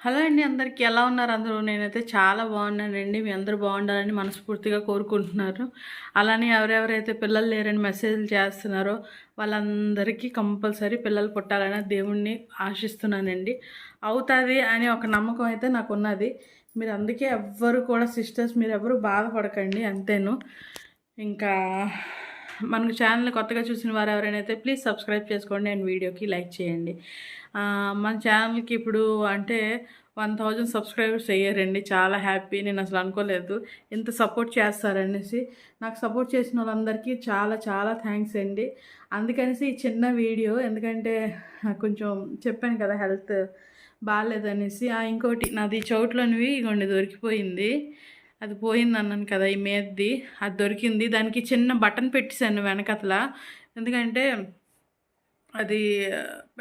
Hello అండి అందరికీ ఎలా ఉన్నారు అందరూ? నేనైతే చాలా బాగున్నానండి. మీ అందరూ బాగుండాలని మనస్ఫూర్తిగా కోరుకుంటున్నారు. అలానే ఎవరెవరైతే పిల్లలు లేరని మెసేజ్లు చేస్తున్నారో వాళ్ళందరికీ కంపల్సరీ పిల్లలు పుట్టాలని దేవుణ్ణి ఆశిస్తున్నానండి. అవుతుంది అనే ఒక నమ్మకం అయితే నాకు ఉన్నది మీరు అందుకే ఎవ్వరు కూడా సిస్టర్స్ మీరు ఎవరు బాధపడకండి అంతేను. ఇంకా మనకు ఛానల్ కొత్తగా చూసిన వారు ఎవరైనా అయితే ప్లీజ్ సబ్స్క్రైబ్ చేసుకోండి అండ్ వీడియోకి లైక్ చేయండి. మన ఛానల్కి ఇప్పుడు అంటే వన్ థౌజండ్ సబ్స్క్రైబర్స్ అయ్యారండి. చాలా హ్యాపీ నేను అసలు అనుకోలేదు. ఇంత సపోర్ట్ చేస్తారనేసి. నాకు సపోర్ట్ చేసిన వాళ్ళందరికీ చాలా చాలా థ్యాంక్స్ అండి. అందుకనేసి ఈ చిన్న వీడియో ఎందుకంటే నాకు కొంచెం చెప్పాను కదా హెల్త్ బాగాలేదనేసి. ఆ, ఇంకోటి నాది చోట్లోనివి ఇగోండి దొరికిపోయింది. అది పోయింది అన్నాను కదా ఈ మీదది అది దొరికింది. దానికి చిన్న బటన్ పెట్టేశాను వెనకతల. ఎందుకంటే అది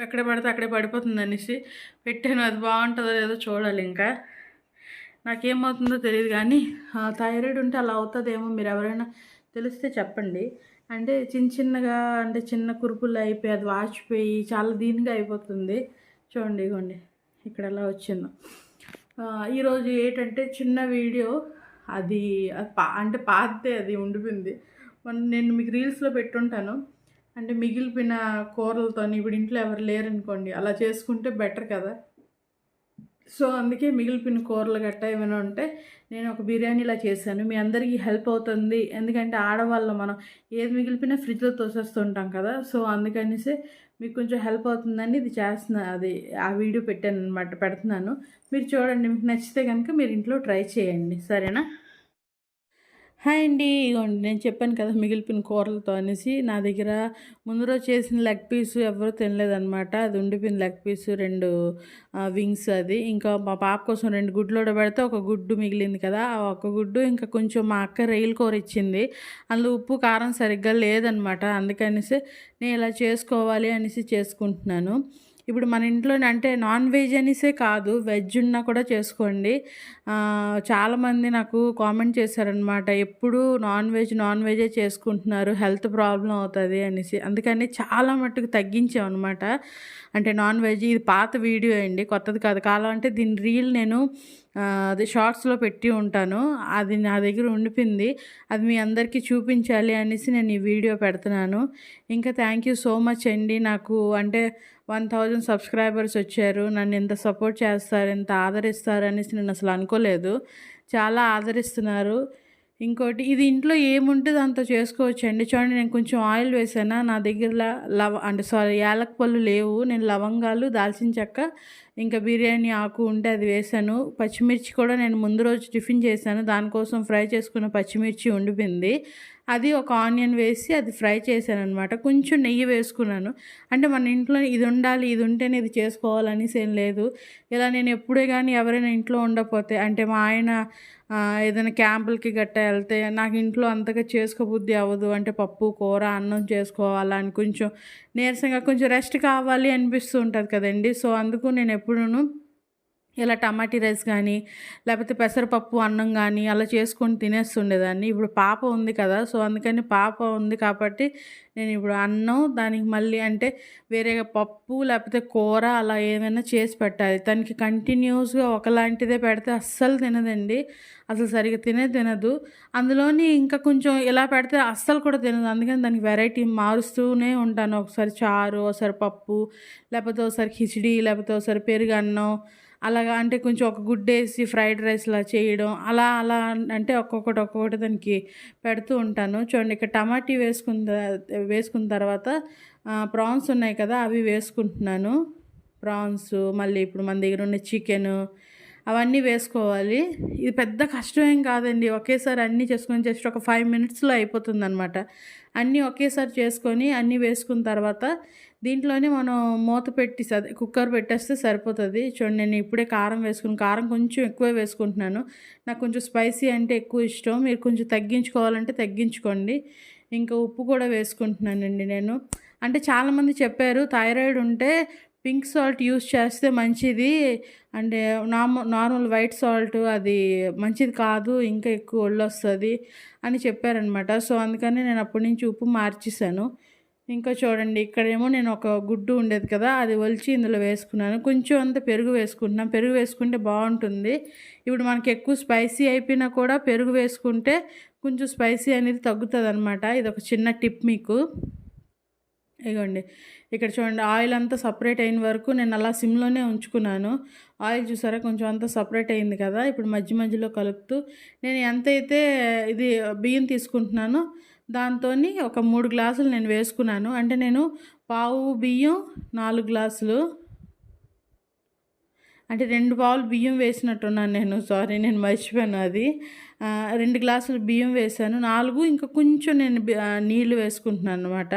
ఎక్కడ పడితే అక్కడే పడిపోతుంది అనేసి పెట్టాను. అది బాగుంటుందో లేదో చూడాలి ఇంకా. నాకేమవుతుందో తెలియదు కానీ థైరాయిడ్ ఉంటే అలా అవుతుందేమో మీరు ఎవరైనా తెలిస్తే చెప్పండి. అంటే చిన్న చిన్నగా అంటే చిన్న కురుపులు అయిపోయి అది వాచిపోయి చాలా దీనిగా అయిపోతుంది. చూడండి ఇగోండి. ఇక్కడ ఎలా వచ్చిందో. ఈరోజు ఏంటంటే చిన్న వీడియో. అది పా అంటే పాతే అది ఉండిపోయింది. మొన్న నేను మీకు రీల్స్లో పెట్టుంటాను. అంటే మిగిలిపోయిన కూరలతో ఇప్పుడు ఇంట్లో ఎవరు లేరనుకోండి అలా చేసుకుంటే బెటర్ కదా. సో అందుకే మిగిలిపోయిన కూరలు గట్ట ఏమైనా ఉంటే నేను ఒక బిర్యానీ ఇలా చేశాను. మీ అందరికీ హెల్ప్ అవుతుంది. ఎందుకంటే ఆడవాళ్ళు మనం ఏది మిగిలిపోయినా ఫ్రిడ్జ్లో తోసేస్తుంటాం కదా. సో అందుకనేసి మీకు కొంచెం హెల్ప్ అవుతుందని ఇది చేస్తున్నా అది ఆ వీడియో పెట్టాను అనమాట పెడుతున్నాను. మీరు చూడండి మీకు నచ్చితే కనుక మీరు ఇంట్లో ట్రై చేయండి. సరేనా? హాయ్ అండి. ఇగోండి నేను చెప్పాను కదా మిగిలిపోయిన కూరలతో అనేసి. నా దగ్గర ముందు రోజు చేసిన లెగ్ పీస్ ఎవరు తినలేదనమాట అది ఉండిపోయిన లెగ్ పీస్ రెండు వింగ్స్ అది. ఇంకా మా పాప కోసం రెండు గుడ్లు పెడితే ఒక గుడ్డు మిగిలింది కదా. ఆ ఒక గుడ్డు ఇంకా కొంచెం మా అక్క రైలు కూర ఇచ్చింది. అందులో ఉప్పు కారం సరిగ్గా లేదనమాట అందుకనేసి నేను ఇలా చేసుకోవాలి అనేసి చేసుకుంటున్నాను. ఇప్పుడు మన ఇంట్లో అంటే నాన్ వెజ్ అనేసే కాదు వెజ్ ఉన్నా కూడా చేసుకోండి. చాలామంది నాకు కామెంట్ చేశారనమాట ఎప్పుడు నాన్ వెజ్ నాన్ వెజే చేసుకుంటున్నారు హెల్త్ ప్రాబ్లం అవుతుంది అనేసి. అందుకని చాలా మట్టుకు తగ్గించామన్నమాట. అంటే నాన్ వెజ్ ఇది పాత వీడియో అండి కొత్తది కాదు. కాలం అంటే దీని రీల్ నేను అది షార్ట్స్లో పెట్టి ఉంటాను. అది నా దగ్గర ఉండిపోయింది. అది మీ అందరికీ చూపించాలి అనేసి నేను ఈ వీడియో పెడుతున్నాను. ఇంకా థ్యాంక్ యూ సో మచ్ అండి. నాకు అంటే వన్ థౌజండ్ సబ్స్క్రైబర్స్ వచ్చారు. నన్ను ఎంత సపోర్ట్ చేస్తారు ఎంత ఆదరిస్తారు అనేసి నేను అసలు అనుకోలేదు. చాలా ఆదరిస్తున్నారు. ఇంకోటి ఇది ఇంట్లో ఏముంటే దాంతో చేసుకోవచ్చు అండి చూడండి నేను కొంచెం ఆయిల్ వేసాను నా దగ్గర లవ అంటే సారీ యాలక్ పళ్ళు లేవు. నేను లవంగాలు దాల్చిన చెక్క ఇంకా బిర్యానీ ఆకు ఉంటే అది వేసాను. పచ్చిమిర్చి కూడా నేను ముందు రోజు టిఫిన్ చేశాను. దానికోసం ఫ్రై చేసుకున్న పచ్చిమిర్చి ఉండిపోయింది. అది ఒక ఆనియన్ వేసి అది ఫ్రై చేశాను అనమాట కొంచెం నెయ్యి వేసుకున్నాను. అంటే మన ఇంట్లో ఇది ఉండాలి ఇది ఉంటేనే ఇది చేసుకోవాలనేసి ఏం లేదు. ఇలా నేను ఎప్పుడే కానీ ఎవరైనా ఇంట్లో ఉండకపోతే అంటే మా ఆయన ఏదైనా క్యాంపులకి గట్టా వెళ్తే నాకు ఇంట్లో అంతగా చేసుకోబుద్ధి అవ్వదు. అంటే పప్పు కూర అన్నం చేసుకోవాలా అని కొంచెం నీరసంగా కొంచెం రెస్ట్ కావాలి అనిపిస్తూ ఉంటుంది కదండి. సో అందుకు నేను ఎప్పుడూ ఇలా టమాటీ రైస్ కానీ లేకపోతే పెసరపప్పు అన్నం కానీ అలా చేసుకొని తినేస్తుండేదాన్ని. ఇప్పుడు పాప ఉంది కదా సో అందుకని పాప ఉంది కాబట్టి నేను ఇప్పుడు అన్నం దానికి మళ్ళీ అంటే వేరేగా పప్పు లేకపోతే కూర అలా ఏమైనా చేసి పెట్టాలి. తనకి కంటిన్యూస్గా ఒకలాంటిదే పెడితే అస్సలు తినదండి. అసలు సరిగ్గా తినే తినదు. అందులోని ఇంకా కొంచెం ఇలా పెడితే అస్సలు కూడా తినదు. అందుకని దానికి వెరైటీ మారుస్తూనే ఉంటాను. ఒకసారి చారు ఒకసారి పప్పు లేకపోతే ఒకసారి కిచిడి లేకపోతే ఒకసారి పెరుగు అన్నం అలాగా అంటే కొంచెం ఒక గుడ్డ వేసి ఫ్రైడ్ రైస్లా చేయడం అలా అలా అంటే ఒక్కొక్కటి ఒక్కొక్కటి దానికి పెడుతూ ఉంటాను. చూడండి ఇక్కడ టమాటీ వేసుకున్న వేసుకున్న తర్వాత ప్రాన్స్ ఉన్నాయి కదా అవి వేసుకుంటున్నాను. ప్రాన్స్ మళ్ళీ ఇప్పుడు మన దగ్గర ఉన్న చికెన్ అవన్నీ వేసుకోవాలి. ఇది పెద్ద కష్టమేం కాదండి ఒకేసారి అన్నీ చేసుకొని జస్ట్ ఒక ఫైవ్ మినిట్స్లో అయిపోతుంది అనమాట అన్నీ ఒకేసారి చేసుకొని అన్నీ వేసుకున్న తర్వాత దీంట్లోనే మనం మూత పెట్టి అదే కుక్కర్ పెట్టేస్తే సరిపోతుంది. చూడండి నేను ఇప్పుడే కారం వేసుకుని కారం కొంచెం ఎక్కువ వేసుకుంటున్నాను. నాకు కొంచెం స్పైసీ అంటే ఎక్కువ ఇష్టం. మీరు కొంచెం తగ్గించుకోవాలంటే తగ్గించుకోండి. ఇంకా ఉప్పు కూడా వేసుకుంటున్నానండి నేను. అంటే చాలామంది చెప్పారు థైరాయిడ్ ఉంటే పింక్ సాల్ట్ యూస్ చేస్తే మంచిది. అంటే నార్మల్ నార్మల్ వైట్ సాల్ట్ అది మంచిది కాదు ఇంకా ఎక్కువ ఒళ్ళు వస్తుంది అని చెప్పారనమాట. సో అందుకని నేను అప్పటి నుంచి ఉప్పు మార్చేసాను ఇంకా చూడండి ఇక్కడేమో నేను ఒక గుడ్డు ఉండేది కదా అది ఒలిచి ఇందులో వేసుకున్నాను. కొంచెం అంత పెరుగు వేసుకుంటున్నాను పెరుగు వేసుకుంటే బాగుంటుంది. ఇప్పుడు మనకి ఎక్కువ స్పైసీ అయిపోయినా కూడా పెరుగు వేసుకుంటే కొంచెం స్పైసీ అనేది తగ్గుతుంది అనమాట ఇది ఒక చిన్న టిప్ మీకు. ఇగోండి ఇక్కడ చూడండి ఆయిల్ అంతా సపరేట్ అయిన వరకు నేను అలా సిమ్లోనే ఉంచుకున్నాను. ఆయిల్ చూసారా కొంచెం అంతా సపరేట్ అయింది కదా. ఇప్పుడు మధ్య మధ్యలో కలుపుతూ నేను ఎంతైతే ఇది బియ్యం తీసుకుంటున్నానో దాంతో ఒక మూడు గ్లాసులు నేను వేసుకున్నాను. అంటే నేను పావు బియ్యం నాలుగు గ్లాసులు. అంటే రెండు పావులు బియ్యం వేసినట్టున్నాను నేను. సారీ నేను మర్చిపోయాను అది. రెండు గ్లాసులు బియ్యం వేసాను నాలుగు ఇంకా కొంచెం నేను నీళ్ళు వేసుకుంటున్నాను అనమాట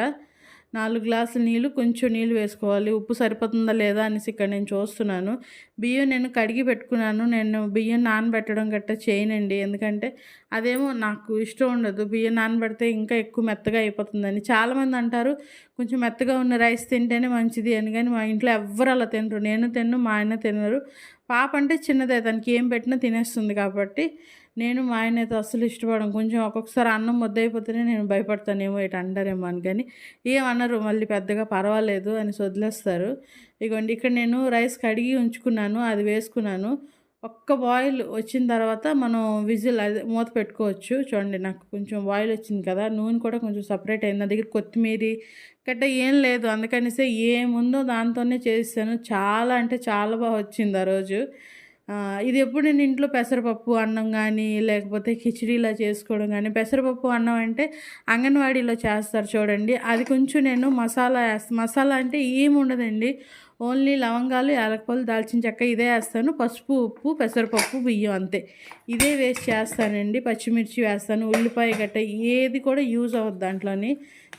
నాలుగు గ్లాసులు నీళ్ళు కొంచెం నీళ్ళు వేసుకోవాలి. ఉప్పు సరిపోతుందా లేదా అనేసి ఇక్కడ నేను చూస్తున్నాను. బియ్యం నేను కడిగి పెట్టుకున్నాను. నేను బియ్యం నానబెట్టడం గట్రా చేయనండి. ఎందుకంటే అదేమో నాకు ఇష్టం ఉండదు. బియ్యం నానబెడితే ఇంకా ఎక్కువ మెత్తగా అయిపోతుందని చాలామంది అంటారు కొంచెం మెత్తగా ఉన్న రైస్ తింటేనే మంచిది అని. కానీ మా ఇంట్లో ఎవ్వరు అలా తినరు. నేను తిన్ను మా ఆయన తినరు. పాప అంటే చిన్నదే. తనకి ఏం పెట్టినా తినేస్తుంది కాబట్టి నేను మా ఆయన అయితే అస్సలు ఇష్టపడను. కొంచెం ఒక్కొక్కసారి అన్నం ముద్దయిపోతేనే నేను భయపడతానేమో ఇటు అంటారేమో అని. కానీ ఏమన్నారు? మళ్ళీ పెద్దగా పర్వాలేదు అని వదిలేస్తారు ఇగోండి ఇక్కడ నేను రైస్ కడిగి ఉంచుకున్నాను అది వేసుకున్నాను. ఒక్క బాయిల్ వచ్చిన తర్వాత మనం విజిల్ అదే మూత పెట్టుకోవచ్చు. చూడండి నాకు కొంచెం బాయిల్ వచ్చింది కదా నూనె కూడా కొంచెం సపరేట్ అయింది. నా దగ్గర కొత్తిమీర గట్ట ఏం లేదు. అందుకనిసే ఏముందో దాంతోనే చేస్తాను చాలా అంటే చాలా బాగా వచ్చింది ఆ రోజు. ఇది ఎప్పుడు నేను ఇంట్లో పెసరపప్పు అన్నం కానీ లేకపోతే కిచిడీలా చేసుకోవడం కానీ పెసరపప్పు అన్నం అంటే అంగన్వాడీలో చేస్తారు చూడండి. అది కొంచెం నేను మసాలా వేస్తాను మసాలా అంటే ఏమి ఉండదండి. ఓన్లీ లవంగాలు యాలకపల్లి దాల్చిన చెక్క ఇదే వేస్తాను. పసుపు ఉప్పు పెసరపప్పు బియ్యం అంతే. ఇదే వేస్ట్ చేస్తానండి. పచ్చిమిర్చి వేస్తాను. ఉల్లిపాయ గట్ట ఏది కూడా యూజ్ అవ్వద్దు దాంట్లోని.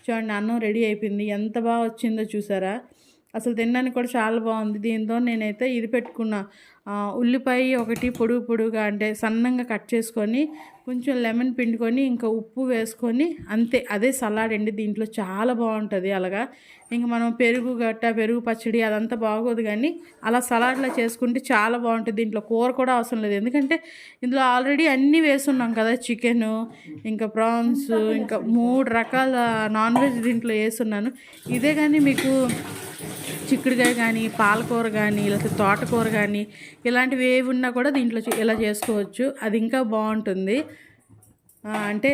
చూడండి అన్నం రెడీ అయిపోయింది. ఎంత బాగా వచ్చిందో చూసారా? అసలు తినడానికి కూడా చాలా బాగుంది. దీంతో నేనైతే ఇది పెట్టుకున్నా. ఉల్లిపాయ ఒకటి పొడుగు పొడుగుగా అంటే సన్నంగా కట్ చేసుకొని కొంచెం లెమన్ పిండుకొని ఇంకా ఉప్పు వేసుకొని అంతే. అదే సలాడ్ అండి. దీంట్లో చాలా బాగుంటుంది అలాగా. ఇంకా మనం పెరుగు గట్ట పెరుగు పచ్చడి అదంతా బాగోదు కానీ అలా సలాడ్లా చేసుకుంటే చాలా బాగుంటుంది. దీంట్లో కూర కూడా అవసరం లేదు. ఎందుకంటే ఇందులో ఆల్రెడీ అన్నీ వేసున్నాం కదా చికెను ఇంకా ప్రాన్స్ ఇంకా మూడు రకాల నాన్ వెజ్ దీంట్లో వేసున్నాను. ఇదే కానీ మీకు చిక్కుడుకాయ కానీ పాలకూర కానీ లేకపోతే తోటకూర కానీ ఇలాంటివి ఏవి ఉన్నా కూడా దీంట్లో ఇలా చేసుకోవచ్చు. అది ఇంకా బాగుంటుంది. అంటే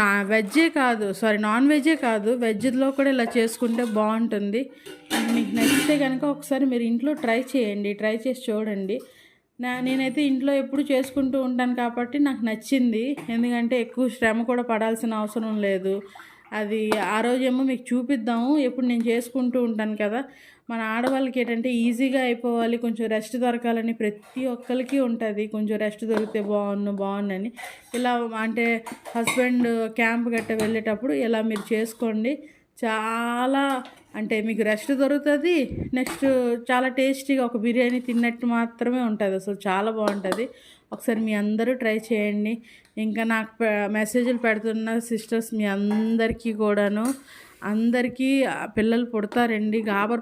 నా వెజ్జే కాదు సారీ నాన్ వెజ్జే కాదు వెజ్లో కూడా ఇలా చేసుకుంటే బాగుంటుంది. మీకు నచ్చితే కనుక ఒకసారి మీరు ఇంట్లో ట్రై చేయండి ట్రై చేసి చూడండి. నా నేనైతే ఇంట్లో ఎప్పుడు చేసుకుంటూ ఉంటాను కాబట్టి నాకు నచ్చింది. ఎందుకంటే ఎక్కువ శ్రమ కూడా పడాల్సిన అవసరం లేదు. అది ఆ రోజేమో మీకు చూపిద్దాము. ఎప్పుడు నేను చేసుకుంటూ ఉంటాను కదా. మన ఆడవాళ్ళకి ఏంటంటే ఈజీగా అయిపోవాలి. కొంచెం రెస్ట్ దొరకాలని ప్రతి ఒక్కరికి ఉంటుంది. కొంచెం రెస్ట్ దొరికితే బాగున్ను బాగుందని ఇలా అంటే హస్బెండ్ క్యాంప్ గట్ట వెళ్ళేటప్పుడు ఇలా మీరు చేసుకోండి. చాలా అంటే మీకు రెస్ట్ దొరుకుతుంది. నెక్స్ట్ చాలా టేస్టీగా ఒక బిర్యానీ తిన్నట్టు మాత్రమే ఉంటుంది. అసలు చాలా బాగుంటుంది. ఒకసారి మీ అందరూ ట్రై చేయండి. ఇంకా నాకు మెసేజ్లు పెడుతున్న సిస్టర్స్ మీ అందరికీ కూడాను. అందరికీ పిల్లలు పుడతారండి. గాబర్